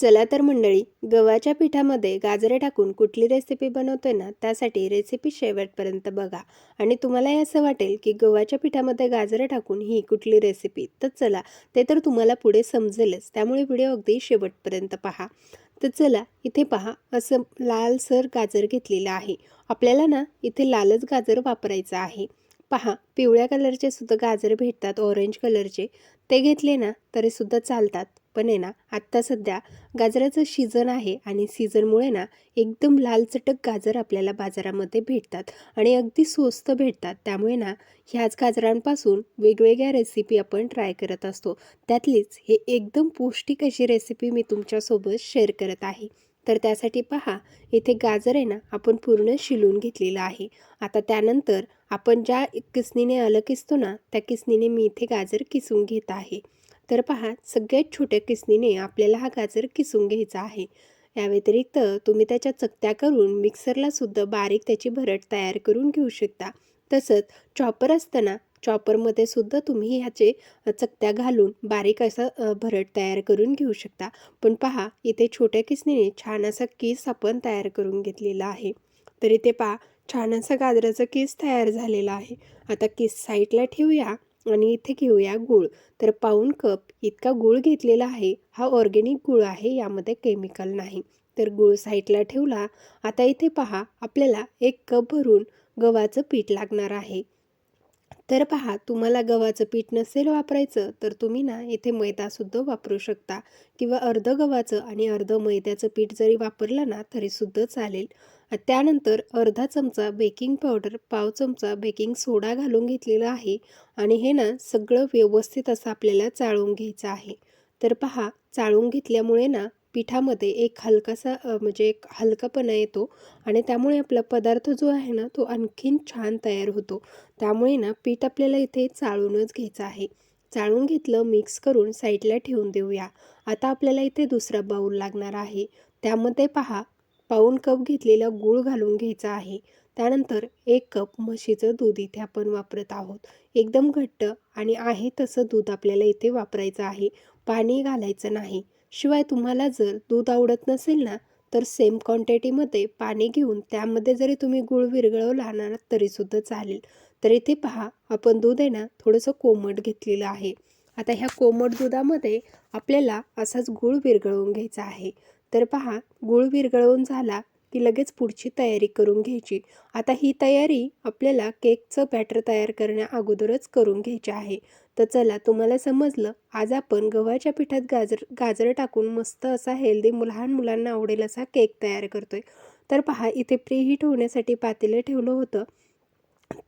चला तर मंडळी गव्हाच्या पिठामध्ये गाजरे टाकून कुठली रेसिपी बनवतोय ना त्यासाठी रेसिपी शेवटपर्यंत बघा. आणि तुम्हालाही असं वाटेल की गव्हाच्या पिठामध्ये गाजरे टाकून ही कुठली रेसिपी तर चला ते तर तुम्हाला पुढे समजेलच. त्यामुळे व्हिडिओ अगदी शेवटपर्यंत पहा. तर चला इथे पहा असं लालसर गाजर घेतलेलं आहे. आपल्याला ना इथे लालच गाजर वापरायचं आहे. पहा पिवळ्या कलरचे सुद्धा गाजर भेटतात ऑरेंज कलरचे ते घेतले ना तरी सुद्धा चालतात. पण आहे ना आत्ता सध्या गाजराचं सीझन आहे आणि सीझनमुळे ना एकदम लालचटक गाजर आपल्याला बाजारामध्ये भेटतात आणि अगदी स्वस्त भेटतात. त्यामुळे ना ह्याच गाजरांपासून वेगवेगळ्या रेसिपी आपण ट्राय करत असतो. त्यातलीच हे एकदम पौष्टिक अशी रेसिपी मी तुमच्यासोबत शेअर करत आहे. तर त्यासाठी पहा इथे गाजर आहे ना आपण पूर्ण शिलून घेतलेलं आहे. आता त्यानंतर आपण ज्या किसनीने आलं किसतो ना त्या किसनीने मी इथे गाजर किसून घेत आहे. तर पहा सगळ्यात छोट्या किसनीने आपल्याला हा गाजर किसून घ्यायचा आहे. या व्यतिरिक्त तुम्ही त्याच्या चकत्या करून मिक्सरला सुद्धा बारीक त्याची भरट तयार करून घेऊ शकता. तसंच चॉपर असताना चॉपरमध्ये सुद्धा तुम्ही ह्याचे चकत्या घालून बारीक असं भरड भरट तयार करून घेऊ शकता. पण पहा इथे छोट्या किसनीने छान असा केस आपण तयार करून घेतलेला आहे. तर इथे पहा छान असा गाजराचा केस तयार झालेला आहे. आता केस साईडला ठेवूया आणि इथे घेऊया गूळ. तर पाऊण कप इतका गूळ घेतलेला आहे हा ऑर्गेनिक गूळ आहे यामध्ये केमिकल नाही. तर गूळ साईडला ठेवला. आता इथे पहा आपल्याला एक कप भरून गव्हाचं पीठ लागणार आहे. तर पहा तुम्हाला गव्हाचं पीठ नसेल वापरायचं तर तुम्ही ना इथे मैदासुद्धा वापरू शकता. किंवा अर्ध गव्हाचं आणि अर्ध मैद्याचं पीठ जरी वापरलं ना तरीसुद्धा चालेल. त्यानंतर अर्धा चमचा बेकिंग पावडर पाव चमचा बेकिंग सोडा घालून घेतलेला आहे. आणि हे ना सगळं व्यवस्थित असं आपल्याला चाळून घ्यायचं आहे. तर पहा चाळून घेतल्यामुळे ना पिठामध्ये एक हलकासा म्हणजे एक हलकापणा येतो आणि त्यामुळे आपला पदार्थ जो आहे ना तो आणखीन छान तयार होतो. त्यामुळे ना पीठ आपल्याला इथे चाळूनच घ्यायचं आहे. चाळून घेतलं मिक्स करून साईडला ठेवून देऊया. आता आपल्याला इथे दुसरा बाऊल लागणार आहे. त्यामध्ये पहा पाऊण कप घेतलेला गूळ घालून घ्यायचा आहे. त्यानंतर एक कप म्हशीचं दूध इथे आपण वापरत आहोत. एकदम घट्ट आणि आहे तसं दूध आपल्याला इथे वापरायचं आहे. पाणी घालायचं नाही. शिवाय तुम्हाला जर दूध आवडत नसेल ना तर सेम क्वांटिटीमध्ये पाणी घेऊन त्यामध्ये जरी तुम्ही गूळ विरघळवला ना तरीसुद्धा चालेल. तर इथे पहा आपण दूध आहे ना थोडंसं कोमट घेतलेलं आहे. आता ह्या कोमट दुधामध्ये आपल्याला असाच गूळ विरघळवून घ्यायचा आहे. तर पहा गूळ विरघळवून झाला की लगेच पुढची तयारी करून घ्यायची. आता ही तयारी आपल्याला केकचं बॅटर तयार करण्या अगोदरच करून घ्यायची आहे. तर चला तुम्हाला समजलं. आज आपण गव्हाच्या पिठात गाजर गाजर टाकून मस्त असा हेल्दी लहान मुलांना आवडेल असा केक तयार करतो आहे तर पहा इथे प्रीहीट होण्यासाठी पातेलं ठेवलं होतं.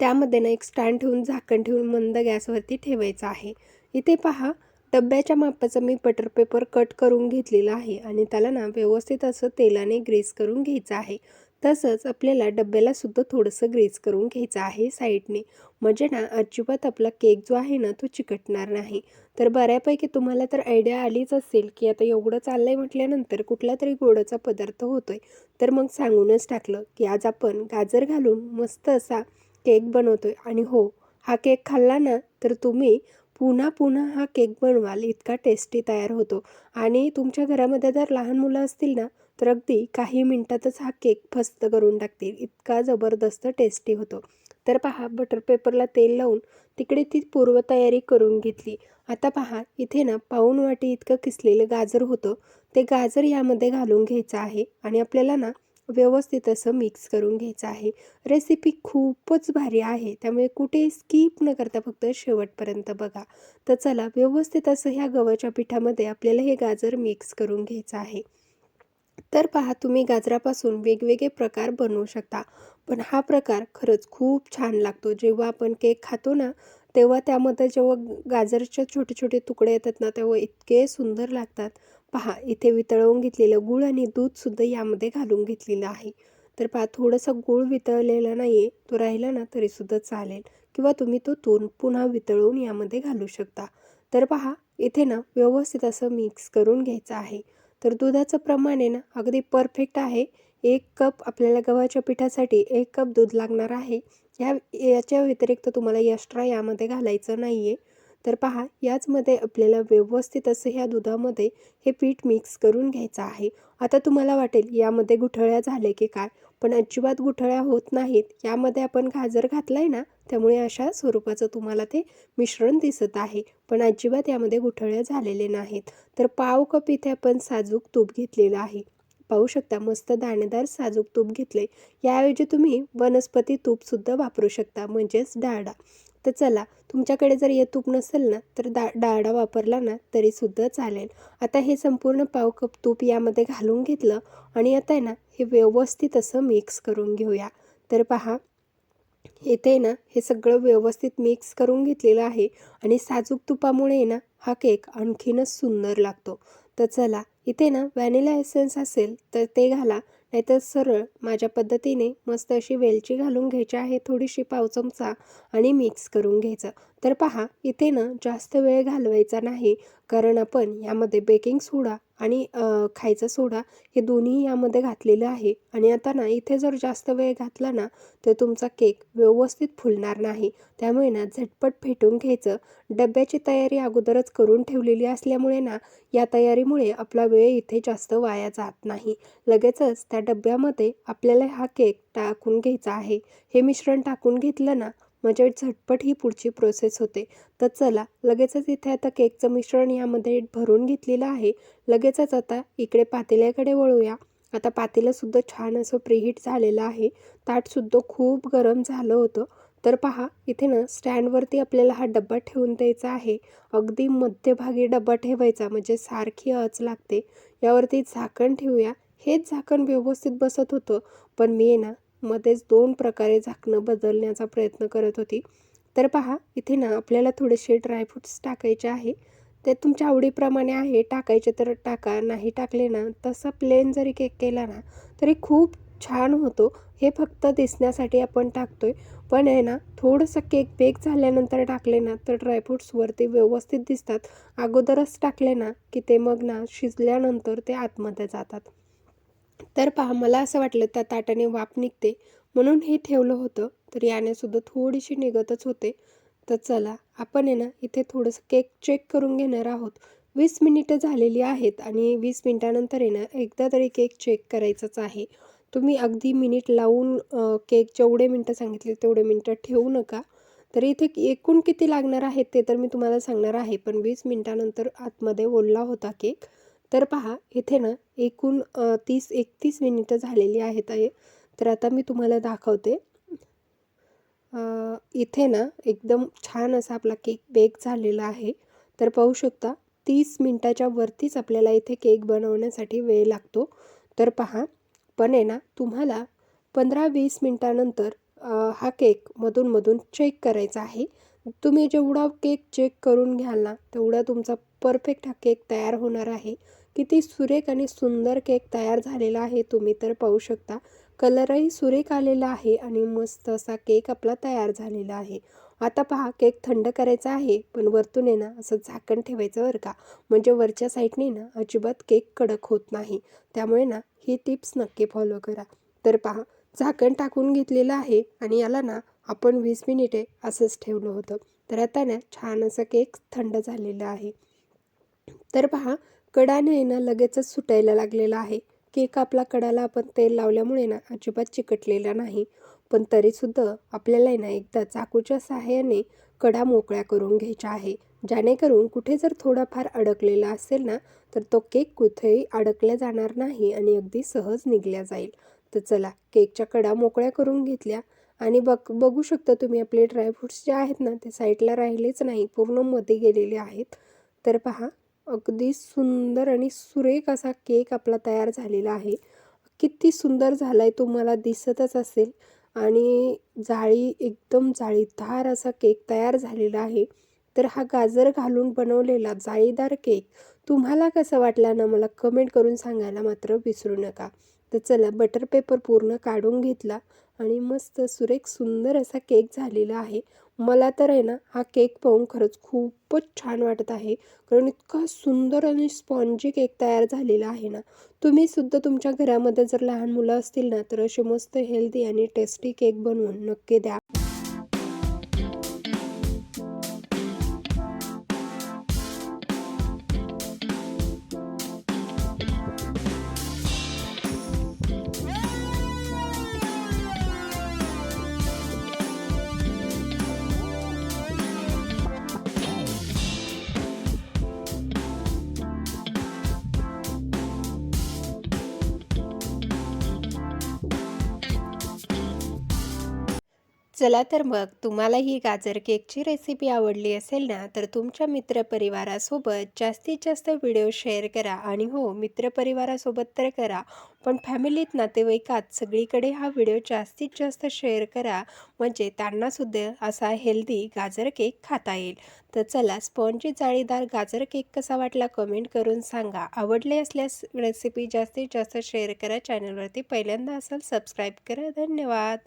त्यामध्ये ना एक स्टँड ठेवून झाकण ठेवून मंद गॅसवरती ठेवायचं आहे. इथे पहा डब्याच्या मापाचं मी बटर पेपर कट करून घेतलेलं आहे आणि त्याला ना व्यवस्थित असं तेलाने ग्रीस करून घ्यायचं आहे. तसंच आपल्याला डब्याला सुद्धा थोडंसं ग्रेस करून घ्यायचं आहे साईडने. म्हणजे ना अजिबात आपला केक जो आहे ना तो चिकटणार नाही. तर बऱ्यापैकी तुम्हाला तर आयडिया आलीच असेल की आता एवढं चाललं आहे म्हटल्यानंतर कुठला तरी गोडाचा पदार्थ होतोय. तर मग सांगूनच टाकलं की आज आपण गाजर घालून मस्त असा केक बनवतोय. आणि हो हा केक खाल्ला ना तर तुम्ही पुन्हा पुन्हा हा केक बनवाल इतका टेस्टी तयार होतो. आणि तुमच्या घरामध्ये जर लहान मुलं असतील ना तर अगदी काही मिनटातच हा केक फस्त करून टाकतील. इतका जबरदस्त टेस्टी होतो. तर पहा बटर पेपरला तेल लावून तिकडे ती पूर्वतयारी करून घेतली. आता पहा इथे ना पाऊण वाटी इतकं किसलेलं गाजर होतं. ते गाजर यामध्ये घालून घ्यायचं आहे आणि आपल्याला ना व्यवस्थित असं मिक्स करून घ्यायचं आहे. रेसिपी खूपच भारी आहे. त्यामुळे कुठे स्किप न करता फक्त शेवटपर्यंत बघा. तर चला व्यवस्थित असं ह्या गव्हाच्या पिठामध्ये आपल्याला हे गाजर मिक्स करून घ्यायचं आहे. तर पहा तुम्ही गाजरापासून वेगवेगळे प्रकार बनवू शकता. पण हा प्रकार खरंच खूप छान लागतो. जेव्हा आपण केक खातो ना तेव्हा त्यामध्ये जेव्हा गाजरचे छोटे छोटे तुकडे येतात ना तेव्हा इतके सुंदर लागतात. पहा इथे वितळवून घेतलेलं गूळ आणि दूधसुद्धा यामध्ये घालून घेतलेलं आहे. तर पहा थोडंसं गूळ वितळलेला नाही आहे तो राहिला ना तरीसुद्धा चालेल. किंवा तुम्ही तो तून पुन्हा वितळवून यामध्ये घालू शकता. तर पहा इथे ना व्यवस्थित असं मिक्स करून घ्यायचं आहे. तर दुधाचं प्रमाण आहे ना अगदी परफेक्ट आहे. एक कप आपल्याला गव्हाच्या पिठासाठी एक कप दूध लागणार आहे. ह्या याच्या व्यतिरिक्त तुम्हाला एक्स्ट्रा यामध्ये घालायचं नाही आहे तर पहा याचमध्ये आपल्याला व्यवस्थित असं ह्या दुधामध्ये हे पीठ मिक्स करून घ्यायचं आहे. आता तुम्हाला वाटेल यामध्ये गुठळ्या झाले की काय? पण अजिबात गुठळ्या होत नाहीत. यामध्ये आपण गाजर घातलाय ना त्यामुळे अशा स्वरूपाचं तुम्हाला ते मिश्रण दिसत आहे. पण अजिबात यामध्ये गुठळ्या झालेले नाहीत. तर पाव कप इथे आपण साजूक तूप घेतलेलं आहे. पाहू शकता मस्त दाणेदार साजूक तूप घेतले याऐवजी तुम्ही वनस्पती तूपसुद्धा वापरू शकता म्हणजेच डाळडा. तर चला तुमच्याकडे जर ये तूप नसेल ना तर दा डाळडा वापरला ना तरीसुद्धा चालेल. आता हे संपूर्ण पाव कप तूप यामध्ये घालून घेतलं आणि आता आहे ना हे व्यवस्थित असं मिक्स करून घेऊया. तर पहा इथे ना हे सगळं व्यवस्थित मिक्स करून घेतलेलं आहे आणि साजूक तुपामुळे ना हा केक आणखीनच सुंदर लागतो. तर चला इथे ना व्हॅनिला एसेन्स असेल तर ते घाला नाहीतर सरळ माझ्या पद्धतीने मस्त अशी वेलची घालून घ्यायची आहे थोडीशी पाव चमचा आणि मिक्स करून घ्यायचं. तर पहा इथे ना जास्त वेळ घालवायचा नाही. कारण आपण यामध्ये बेकिंग सोडा आणि खायचा सोडा हे दोन्ही यामध्ये घातलेलं आहे. आणि आता ना इथे जर जास्त वेळ घातला ना तर तुमचा केक व्यवस्थित फुलणार नाही. त्यामुळे ना झटपट फेटून घ्यायचं. डब्याची तयारी अगोदरच करून ठेवलेली असल्यामुळे ना या तयारीमुळे आपला वेळ इथे जास्त वाया जात नाही. लगेचच त्या डब्यामध्ये आपल्याला हा केक टाकून घ्यायचा आहे. हे मिश्रण टाकून घेतलं ना म्हणजे झटपट ही पुढची प्रोसेस होते. तर चला लगेचच इथे आता केकचं मिश्रण यामध्ये भरून घेतलेलं आहे. लगेचच आता इकडे पातेल्याकडे वळूया. आता पातेलंसुद्धा छान असं प्रीहीट झालेलं आहे. ताटसुद्धा खूप गरम झालं होतं. तर पहा इथे ना स्टँडवरती आपल्याला हा डब्बा ठेवून द्यायचा आहे. अगदी मध्यभागी डब्बा ठेवायचा म्हणजे सारखी अच लागते. यावरती झाकण ठेवूया. हेच झाकण व्यवस्थित बसत होतं. पण मी ना मध्येच दोन प्रकारे झाकणं बदलण्याचा प्रयत्न करत होती. तर पहा इथे ना आपल्याला थोडेसे ड्रायफ्रूट्स टाकायचे आहे. ते तुमच्या आवडीप्रमाणे आहे टाकायचे तर टाका नाही टाकले ना तसं प्लेन जरी केक केला ना तरी खूप छान होतो. हे फक्त दिसण्यासाठी आपण टाकतोय. पण आहे ना थोडंसं केक बेक झाल्यानंतर टाकले ना तर ड्रायफ्रूट्सवरती व्यवस्थित दिसतात. अगोदरच टाकले ना की ते मग ना शिजल्यानंतर ते आतमध्ये जातात. तर पहा मला असं वाटलं त्या ताटाने वाफ निघते. म्हणून हे ठेवलं होतं तर याने सुद्धा थोडीशी निघतच होते. तर चला आपण आहे ना इथे थोडंसं केक चेक करून घेणार आहोत. वीस मिनिटं झालेली आहेत आणि वीस मिनिटानंतर आहे ना एकदा तरी केक चेक करायचाच आहे. तुम्ही अगदी मिनिट लावून केक जेवढे मिनटं सांगितले तेवढे मिनटं ठेवू नका. तर इथे एकूण किती लागणार आहेत ते तर मी तुम्हाला सांगणार आहे पण वीस मिनटानंतर आतमध्ये ओलला होता केक. तर पहा इथे ना एकूण तीस एकतीस मिनिटं झालेली आहेत आहे. तर आता मी तुम्हाला दाखवते. इथे ना एकदम छान असा आपला केक बेक झालेला आहे. तर पाहू शकता तीस मिनटाच्या वरतीच आपल्याला इथे केक बनवण्यासाठी वेळ लागतो. तर पहा पण आहे ना तुम्हाला पंधरा वीस मिनटानंतर हा केक मधून मधून चेक करायचा आहे. तुम्ही जेवढा केक चेक करून घ्याल ना तेवढा तुमचा परफेक्ट हा केक तयार होणार आहे. किती सुरेख आणि सुंदर केक तयार झालेला आहे तुम्ही तर पाहू शकता. कलरही सुरेख आलेला आहे आणि मस्त असा केक आपला तयार झालेला आहे. आता पहा केक थंड करायचा आहे पण वरतून आहे ना असं झाकण ठेवायचं बरं का? म्हणजे वरच्या साईडने ना अजिबात केक कडक होत नाही. त्यामुळे ना ही टिप्स नक्की फॉलो करा. तर पहा झाकण टाकून घेतलेलं आहे आणि याला ना आपण वीस मिनिटे असंच ठेवलं होतं. तर आता ना छान असं केक थंड झालेलं आहे. तर पहा कडाने ना लगेचच सुटायला लागलेला आहे. केक आपला कडाला आपण तेल लावल्यामुळे ना अजिबात चिकटलेला नाही. पण तरीसुद्धा आपल्याला ना एकदा चाकूच्या सहाय्याने कडा मोकळ्या करून घ्यायच्या आहे. जेणेकरून कुठे जर थोडाफार अडकलेला असेल ना तर तो केक कुठेही अडकल्या जाणार नाही आणि अगदी सहज निघल्या जाईल. तर चला केकच्या कडा मोकळ्या करून घेतल्या. आणि बघ बघू शकता तुम्ही आपले ड्रायफ्रूट्स जे आहेत ना ते साईडला राहिलेच नाही पूर्णमध्ये गेलेले आहेत. तर पहा अगदी सुंदर आणि सुरेख असा केक आपला तयार झालेला आहे. किती सुंदर झाला आहे तुम्हाला दिसतच असेल. आणि जाळी एकदम जाळीदार असा केक तयार झालेला आहे. तर हा गाजर घालून बनवलेला जाळीदार केक तुम्हाला कसं वाटला ना मला कमेंट करून सांगायला मात्र विसरू नका. तर चला बटर पेपर पूर्ण काढून घेतला आणि मस्त सुरेख सुंदर असा केक झालेला आहे. मला तर आहे ना हा केक पाहून खरंच खूपच छान वाटत आहे. कारण इतका सुंदर आणि स्पॉन्जी केक तयार झालेला आहे ना. तुम्ही सुद्धा तुमच्या घरामध्ये जर लहान मुलं असतील ना तर असे मस्त हेल्दी आणि टेस्टी केक बनवून नक्की द्या. चला तर मग तुम्हाला ही गाजर केकची रेसिपी आवडली असेल ना तर तुमच्या मित्रपरिवारासोबत जास्तीत जास्त व्हिडिओ शेअर करा. आणि हो मित्रपरिवारासोबत तर करा पण फॅमिलीत नातेवाईकात सगळीकडे हा व्हिडिओ जास्तीत जास्त शेअर करा. म्हणजे त्यांनासुद्धा असा हेल्दी गाजर केक खाता येईल. तर चला स्पॉन्जी जाळीदार गाजर केक कसा वाटला कमेंट करून सांगा. आवडले असल्यास रेसिपी जास्तीत जास्त शेअर करा. चॅनलवरती पहिल्यांदा असाल सबस्क्राईब करा. धन्यवाद!